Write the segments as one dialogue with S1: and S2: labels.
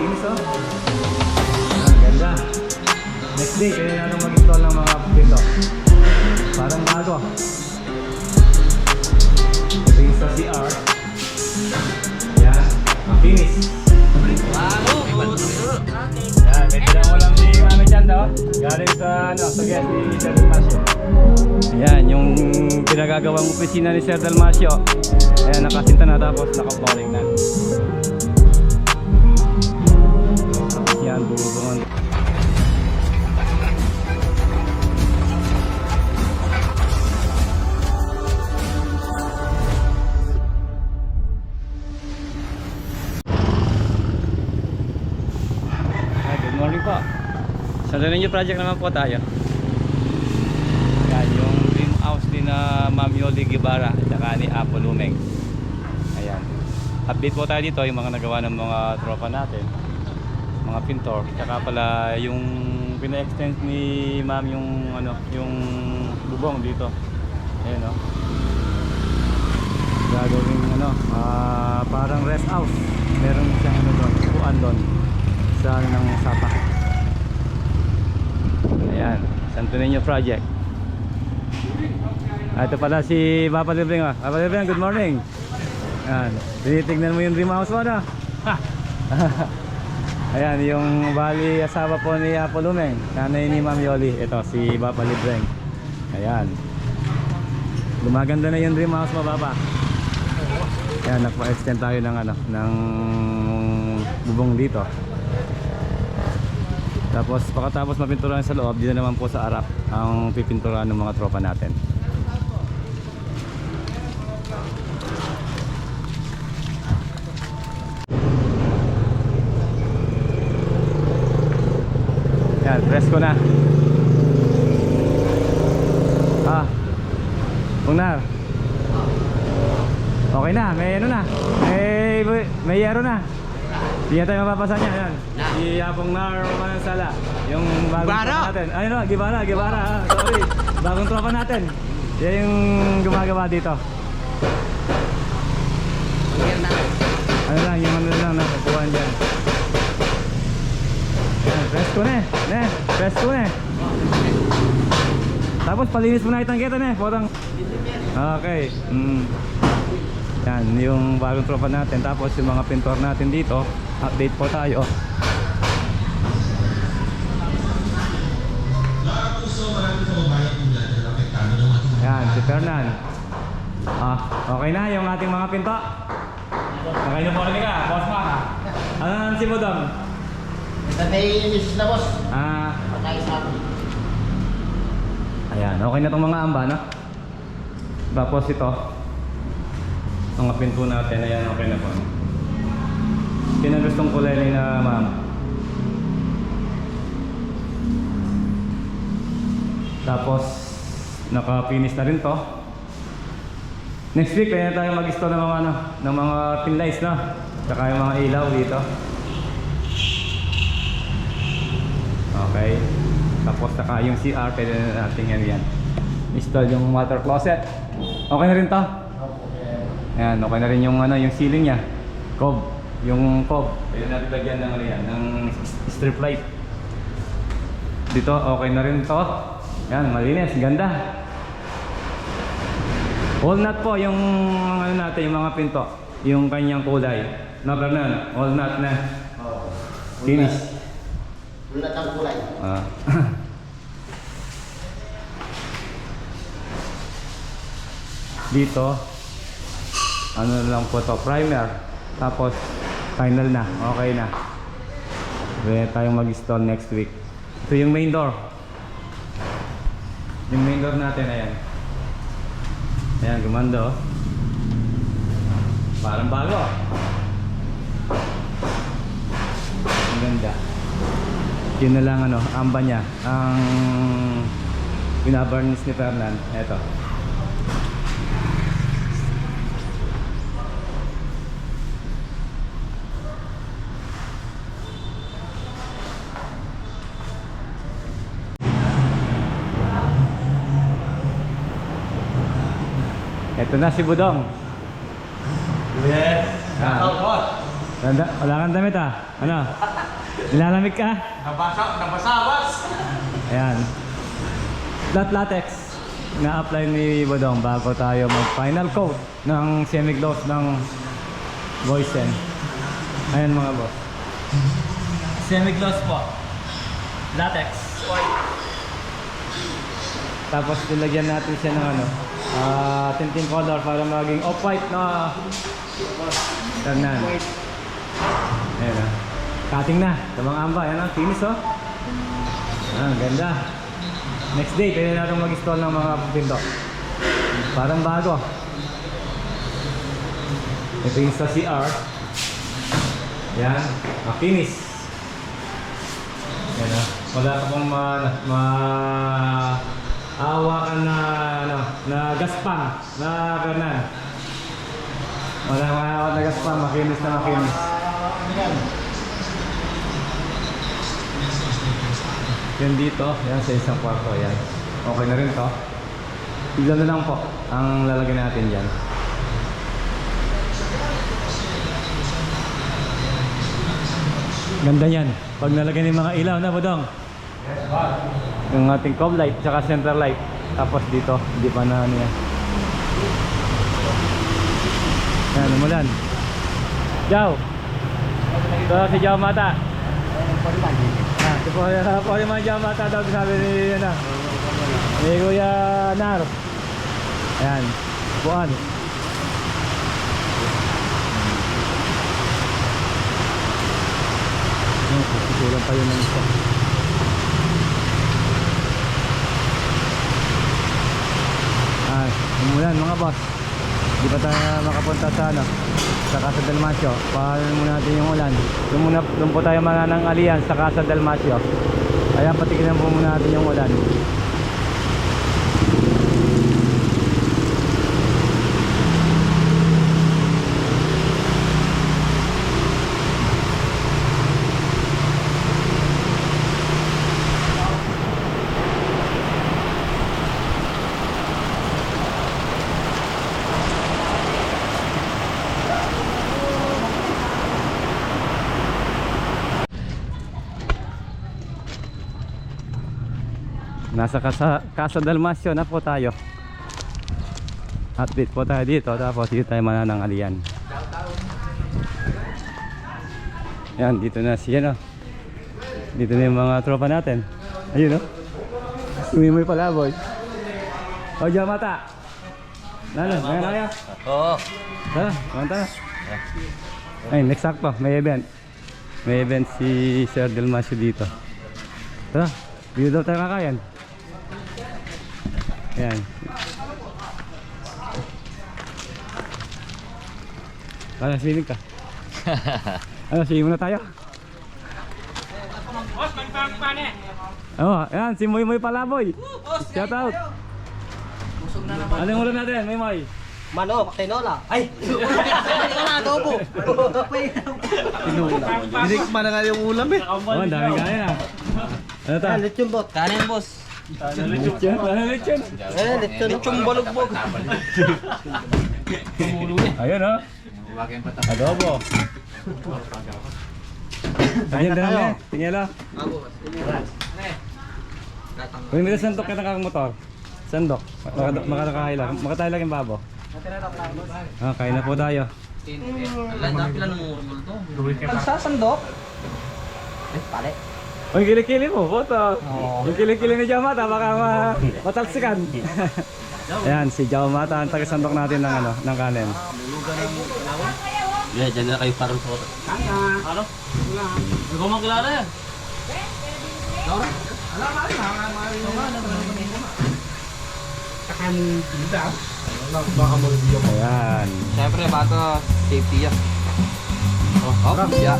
S1: Kinis oh. Ah, ganda. Next day, kaya natin mag-install ng mga dito. Parang bago. Ito yung sa CR. Yan. Ang finish. Yan, may tilang ulam ni Mami Chanda oh. Galing sa, ano, sa guest ni Sir Dalmasio. Yan, yung pinagagawang opisina ni Sir Dalmasio. Ayan, nakasinta na tapos naka-flooring na. Morning po. Sa Laninyo project naman po tayo. Yan, yung dream house ni na Ma'am Yoli Guevara at saka ni Apo Lumeng. Ayan. Update po tayo dito yung mga nagawa ng mga tropa natin. Mga pintor. Tsaka pala yung pina-extend ni Ma'am yung ano, yung bubong dito. Ayan oh. Gagawin ano, ah, parang rest house. Meron siyang ano doon, upuan doon sa ng sapa. Ayan, Santo Niño Project. Ah, ito pala si Papa Libreng ah. Papa Libreng, good morning. Ayan, tinitignan mo yung dream house mo na. Ayan, yung bali asawa po ni Apo Lumeng, nanay ni Ma'am Yoli. Ito, si Papa Libreng. Ayan. Gumaganda na yung dream house mo, Papa. Ayan, nagpa-extend tayo ng ano, ng bubong dito. Tapos pagkatapos mapinturahan sa loob, dito naman po sa harap ang pipinturahan ng mga tropa natin. Yan, presko na. Ah. Ungnar. Okay na, may ano na. May, may yero na. Hindi na tayo mapapasa niya. Yan. Si Apong Nar Mansala. Yung bagong
S2: Gibara!
S1: tropa natin. Ayun o, Gibara, Gibara. sorry. Bagong tropa natin. Yan yung gumagawa dito. Ano lang, yung ano lang na upuan dyan. Yan, presko na eh. Ne, presko na eh. Tapos palinis mo na itang kita na eh. Potang. Okay. Mm. Yan, yung bagong tropa natin. Tapos yung mga pintor natin dito. Update po tayo. Yan, si Fernan. Ah, okay na yung ating mga pinto. Okay na po rin ka, boss ma. Ano naman si Budong?
S2: Ito na na boss.
S1: Ah,
S2: Pagkain sa akin.
S1: ayan, okay na tong mga amba, no? Tapos ito, mga pinto natin, ayan, okay na po. Pinagustong kulay ni na ma'am. Tapos, naka-finish na rin to. Next week, kaya tayo mag-install ng mga, ano, ng mga pin lights, no? Tsaka yung mga ilaw dito. Okay. Tapos saka yung CR, pwede na natin yan yan. Install yung water closet. Okay na rin to. Ayan, okay na rin yung ano, yung ceiling niya. Cob. Yung cob. Pwede natin lagyan ng ano yan, ng strip light. Dito, okay na rin to. Ayan, malinis, ganda. Walnut po yung ano natin, yung mga pinto. Yung kanyang kulay. No, Fernan, walnut na.
S2: Oo.
S1: Finish.
S2: Ulat ang kulay.
S1: Ah. Dito, ano lang po to, primer. Tapos, final na, okay na. Pwede tayong mag-install next week. Ito yung main door. Yung main door natin, ayan. Ayan, gumanda oh. Parang bago. Ang ganda yun na lang ano, amba niya ang binabarnis ni Fernan eto eto na si Budong
S2: Yes.
S1: Ah. Ganda, wala kang damit ah. Ano? Nilalamig ka?
S3: Nabasa, nabasabas!
S1: Ayan. Flat latex na-apply ni Bodong bago tayo mag-final coat ng semi-gloss ng Boysen. Ayan mga boss. Semi-gloss po. Latex. Tapos nilagyan natin siya ng ano, ah, tinting color para maging off-white na Ternan. Ayan ah. Cutting na. Tabang amba. Ayan ah. Finish oh. Ah, ganda. Next day, pwede natin mag-install ng mga pinto. Parang bago. Ito yung sa CR. Yan. Ah, finish. Yan ah. Wala ka pong ma... ma awa ka na, ano, na gaspang, na kanan. Wala ka awa na gaspang, makinis na makinis.
S2: Yan.
S1: Dito, yan sa isang kwarto, yan. Okay na rin to. Tignan na lang po ang lalagyan natin dyan. Ganda yan. Pag nalagyan ng mga ilaw na, Bodong. Yung ating cob light, tsaka center light. Tapos dito, hindi pa na ano yan. Yan, umulan. Jow! Ito si Jow Mata. Ah, ito po, po yung mga dyan bata daw sabi ni, ano, ni Kuya Nar. Ayan, buwan. Sisikulan pa yun ng isa. Ay, umulan mga boss. Di pa tayo makapunta sa ano, sa Casa del Macho. Paano muna natin yung ulan. Doon muna, doon po tayo mananang aliyan sa Casa del Macho. Kaya patikinan po muna natin yung ulan. Nasa Casa, Casa del Macho na po tayo. Update po tayo dito tapos dito tayo mananang aliyan. Yan, dito na siya no. Dito na yung mga tropa natin. Ayun no. Umimoy pala boy. O dyan mata. Lalo, ngayon kaya.
S3: Oo.
S1: Tara, kumanta na. Ay, next sakto, may event. May event si Sir Del Masio dito. Tara, dito daw tayo kakayan. Ayan. Ano, swimming ka? ano, swimming muna tayo?
S3: Boss, magpang pane!
S1: Oo, oh, ayan, si Moy Moy Palaboy. Shout out. Anong ulam natin, Moy Moy?
S2: Manok, tinola. Ay!
S3: Tinola, adobo!
S2: Hindi ko na nga yung ulam eh.
S1: Oh, ang daming kaya. Ano ta?
S2: lechon bot.
S3: Kanin, boss.
S1: Lechon, lechon?
S2: Eh, lechon.
S3: Balugbog.
S1: Ayun oh. Adobo. Tingnan na lang eh. Tingnan lang. Kung may sandok ka na motor. Sandok. Maka- Makatakahay lang. Makatahay lang yung babo. Ah, kain na po tayo.
S3: Alam, dami lang ng urol to.
S2: Pagsasandok. Eh, pare.
S1: Ang kilikili mo, puto. Yung kilikili ni Jamata, baka ma matalsikan. Ayan, si Jamata, ang taga-sandok natin ng, ano, ng kanin.
S3: Yeah, dyan na kayo parang photo. Ano? Hindi ko makilala yan.
S1: Ayan.
S3: Siyempre, bato, safety yan. Oh, oh, yeah.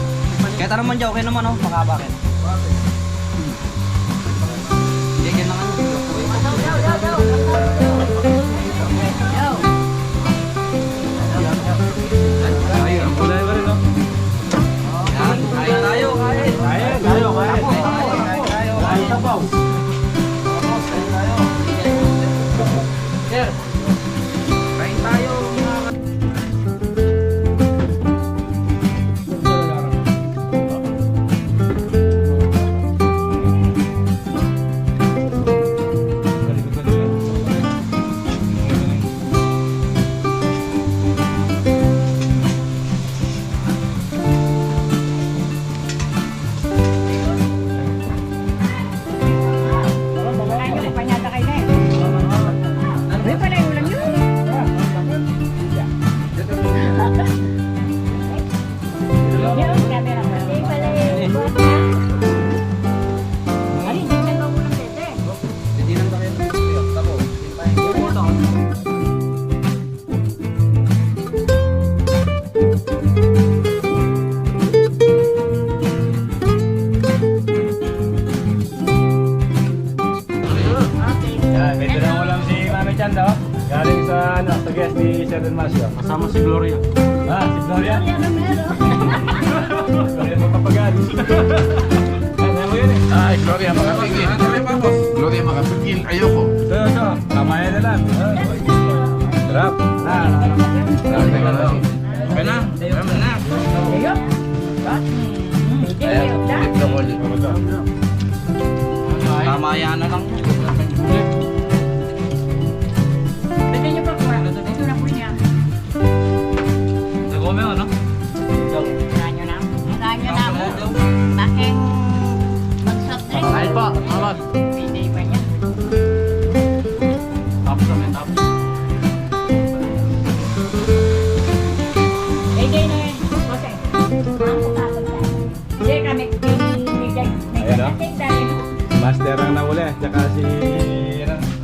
S3: Kahit ano man dyan, okay naman oh, makabakin. Hindi,
S1: Galing sa ano, sa guest ni Sir Dalmasio.
S3: Kasama si Gloria.
S1: Ah, si Gloria. Gloria magpapagal. Ano mo yun eh?
S4: Ay, Gloria makapigil. Gloria makapigil. Ayoko.
S1: So, so, kamaya na lang. Sarap. Ah,
S3: Okay na. Tama na. Tama yan na lang. Nagome Ay po, mama. Tapos kami, tapos.
S1: Master ang nahuli. Tsaka si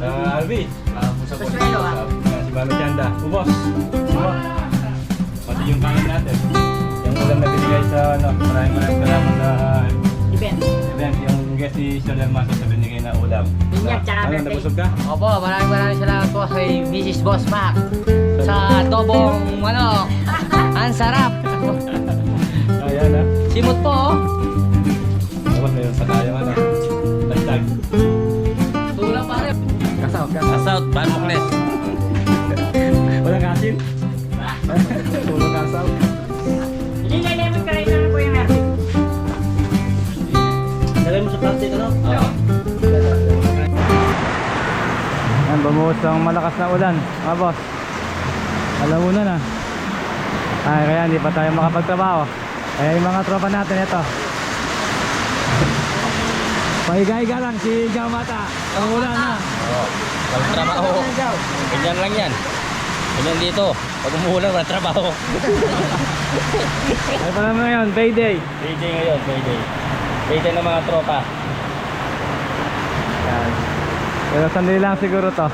S1: uh, Alvi.
S2: Pasuelo, ah.
S1: Tsaka si Mami Chanda. Ubos. Ubos. Pati yung kanin natin. Ulam na binigay sa ano, maraming maraming salamat sa event. Yung guest ni Sir Dalmasio sa binigay na ulam.
S2: Binyag, tsaka
S1: Ano,
S2: birthday.
S1: nabusog ka?
S5: Opo, maraming maraming salamat po kay Mrs. Boss Mac sa adobong manok. Ang sarap.
S1: Ayan ah.
S5: Simot po. oh.
S1: Tapos mayroon pa tayo ano. Tagtag.
S5: Tulang pare.
S1: Kasaw, kasaw.
S3: Asaut, bahan
S1: bumuhos ang malakas na ulan, mga boss. Alauna na. Ay, kaya hindi pa tayo makapagtrabaho. Kaya yung mga tropa natin, ito. Pahiga-higa lang si Jao Mata. Ang ulan na.
S3: Walang trabaho. Ganyan lang yan. Ganyan dito. Pag umuulan, walang trabaho.
S1: Ay, pala mo ngayon, payday.
S3: Payday ngayon, payday. Payday ng mga tropa.
S1: Pero sandali lang siguro to.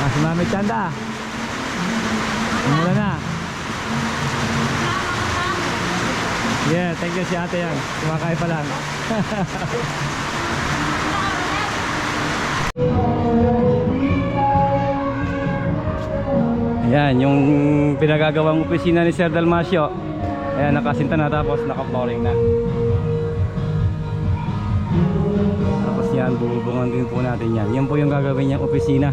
S1: Ah, si Mami Chanda. Umulan na. Yeah, thank you si ate yan. Kumakay pa lang. Ayan, yung pinagagawang opisina ni Sir Dalmasio. Ayan, nakasinta na tapos naka-flooring na. Yan, bubungan din po natin yan. Yan po yung gagawin niyang opisina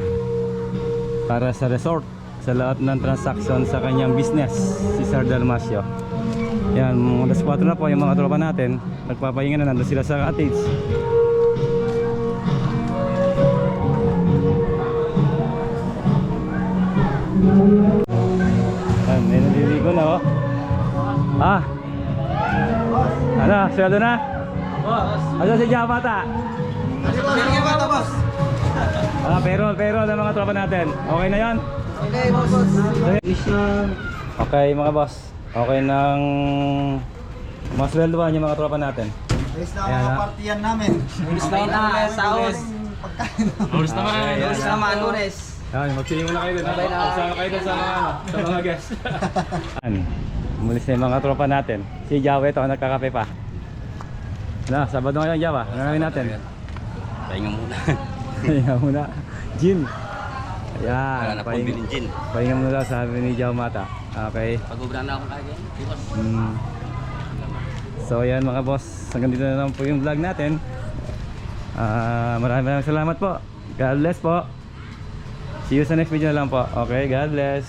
S1: para sa resort sa lahat ng transaction sa kanyang business si Sir Dalmasio. Yan, mga alas 4 na po yung mga tropa natin. Nagpapahinga na nandun sila sa cottage. Yan, may naliligo na oh. Ah! Ano, sweldo na? Ano si Jabata? Ah, payroll, payroll ng mga tropa natin. Okay na yan?
S2: Okay, boss.
S1: Okay mga boss. Okay nang masweldoan yung mga tropa natin.
S2: Alis na mga partiyan namin.
S3: Okay na, saos.
S1: Oras naman.
S3: Lunes naman, lunes.
S1: Yan, magsiling muna kayo doon. ha? Magsama kayo doon sa mga, ano, sa mga guests. Yan. Mulis na yung mga tropa natin. Si Jawa ito, nagkakape pa. Na, Sabado ngayon Jawa. Ano gagawin natin?
S3: Pahinga muna.
S1: Pahinga muna. Gin.
S3: Wala
S1: Ayan,
S3: na pong
S1: pahinga,
S3: bilinjin.
S1: pahinga muna daw sabi ni Jawa Mata. Okay.
S3: Pag-ubra na ako kagyan. Iwas.
S1: Mm. So yan mga boss, hanggang dito na lang po yung vlog natin. Ah, maraming maraming salamat po. God bless po. See you sa next video na lang po. Okay, God bless.